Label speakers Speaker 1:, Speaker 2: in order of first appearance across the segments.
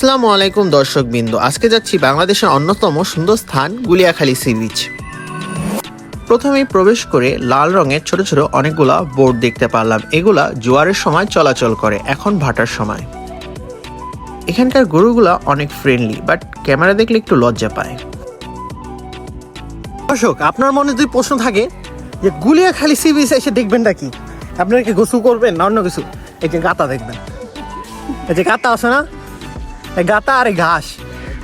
Speaker 1: আসসালামু আলাইকুম দর্শক বিন্দু আজকে যাচ্ছি বাংলাদেশের অন্যতম সুন্দর স্থান গুলিয়াখালী সি বিচ প্রথমেই প্রবেশ করে লাল রঙের ছোট ছোট অনেকগুলা বোর্ড দেখতে পারলাম। এগুলা জোয়ারের সময় চলাচল করে, এখন ভাটার সময়। এখানকার গরুগুলা অনেক ফ্রেন্ডলি বাট ক্যামেরা দেখলে একটু লজ্জা পায়।
Speaker 2: দর্শক, আপনার মনে যদি প্রশ্ন থাকে যে গুলিয়া খালি সি বিচ এসে দেখবেনটা কি আপনারা কি গোসু করবেন না অন্য কিছু? এই যে গাতা দেখবেন। এই যে গাতা আছে না? গাতা আর ঘাস।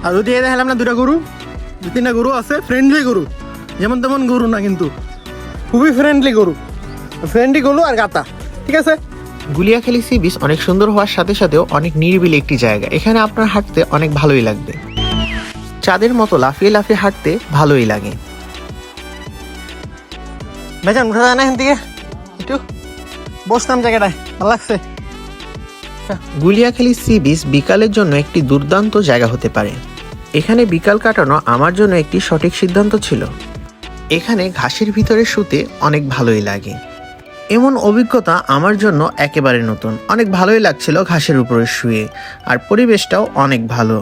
Speaker 2: আর যদি এই দেখালাম না দুটা গরু দু তিনটা গরু আছে ফ্রেন্ডলি গরু। যেমন তেমন গরু না কিন্তু। খুবই ফ্রেন্ডলি গরু। ফ্রেন্ডলি গরু আর গাতা। ঠিক আছে?
Speaker 1: গুলিয়াখালী সি বিচ অনেক সুন্দর হওয়ার সাথে সাথেও অনেক নিরিবিলি একটি জায়গা। এখানে আপনার হাঁটতে অনেক ভালোই লাগবে। চাঁদের মতো লাফিয়ে লাফিয়ে হাঁটতে ভালোই লাগে।
Speaker 2: বেচান উঠা যায় না এখান থেকে? একটু বসতাম জায়গাটায়। ভালো লাগছে।
Speaker 1: গুলিয়াখালী সি বিচ বিকালের জন্য একটি দুর্দান্ত জায়গা হতে পারে। এখানে বিকাল কাটানো আমার জন্য একটি সঠিক সিদ্ধান্ত ছিল। এখানে ঘাসের ভিতরে শুতে অনেক ভালোই লাগে। এমন অভিজ্ঞতা আমার জন্য একেবারে নতুন। অনেক ভালোই লাগছিল ঘাসের উপরে শুয়ে, আর পরিবেশটাও অনেক ভালো।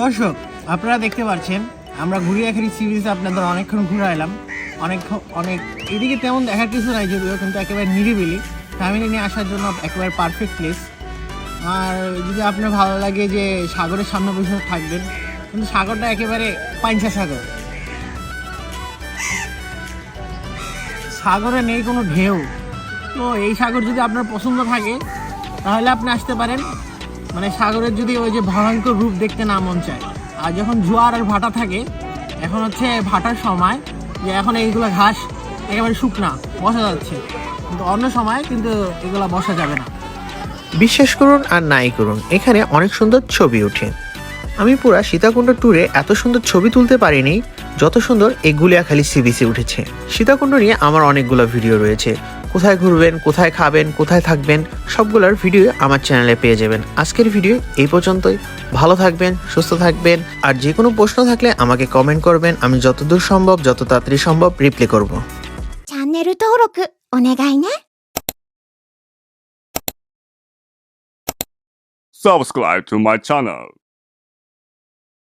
Speaker 2: দর্শক, আপনারা দেখতে পাচ্ছেন, আমরা ঘুরিয়াখালি সি বিচে আপনাদের অনেকক্ষণ ঘুরে এলাম। অনেক অনেক, এদিকে তেমন দেখার কিছু নাই, যদিও কিন্তু একেবারে নিরিবিলি। ফ্যামিলি নিয়ে আসার জন্য একেবারে পারফেক্ট প্লেস আর যদি আপনার ভালো লাগে যে সাগরের সামনে বসে থাকবেন, কিন্তু সাগরটা একেবারে পাঞ্চা সাগর। সাগরে নেই কোনো ঢেউ। তো এই সাগর যদি আপনার পছন্দ থাকে, তাহলে আপনি আসতে পারেন। মানে সাগরের যদি ওই যে ভয়ঙ্কর রূপ দেখতে না মন চায়। আর যখন জোয়ার আর ভাটা থাকে, এখন হচ্ছে ভাটার সময় যে এখন এইগুলো ঘাস একেবারে শুকনা, বসা যাচ্ছে। কিন্তু অন্য সময় কিন্তু এগুলো বসা যাবে না।
Speaker 1: বিশ্বাস করুন আর নাই করুন এখানে অনেক সুন্দর ছবি ওঠে। আমি পুরা সীতাকুণ্ড ট্যুরে এত সুন্দর ছবি তুলতে পারিনি যত সুন্দর এই গুলিয়াখালী সি উঠেছে। সীতাকুণ্ড নিয়ে আমার অনেকগুলো ভিডিও রয়েছে। কোথায় ঘুরবেন কোথায় খাবেন কোথায় থাকবেন সবগুলোর ভিডিও আমার চ্যানেলে পেয়ে যাবেন। আজকের ভিডিও এই পর্যন্তই। ভালো থাকবেন সুস্থ থাকবেন আর যে কোনো প্রশ্ন থাকলে আমাকে কমেন্ট করবেন। আমি যতদূর সম্ভব যত তাড়াতাড়ি সম্ভব রিপ্লাই করব।
Speaker 3: Channel お願いね。
Speaker 4: subscribe to my channel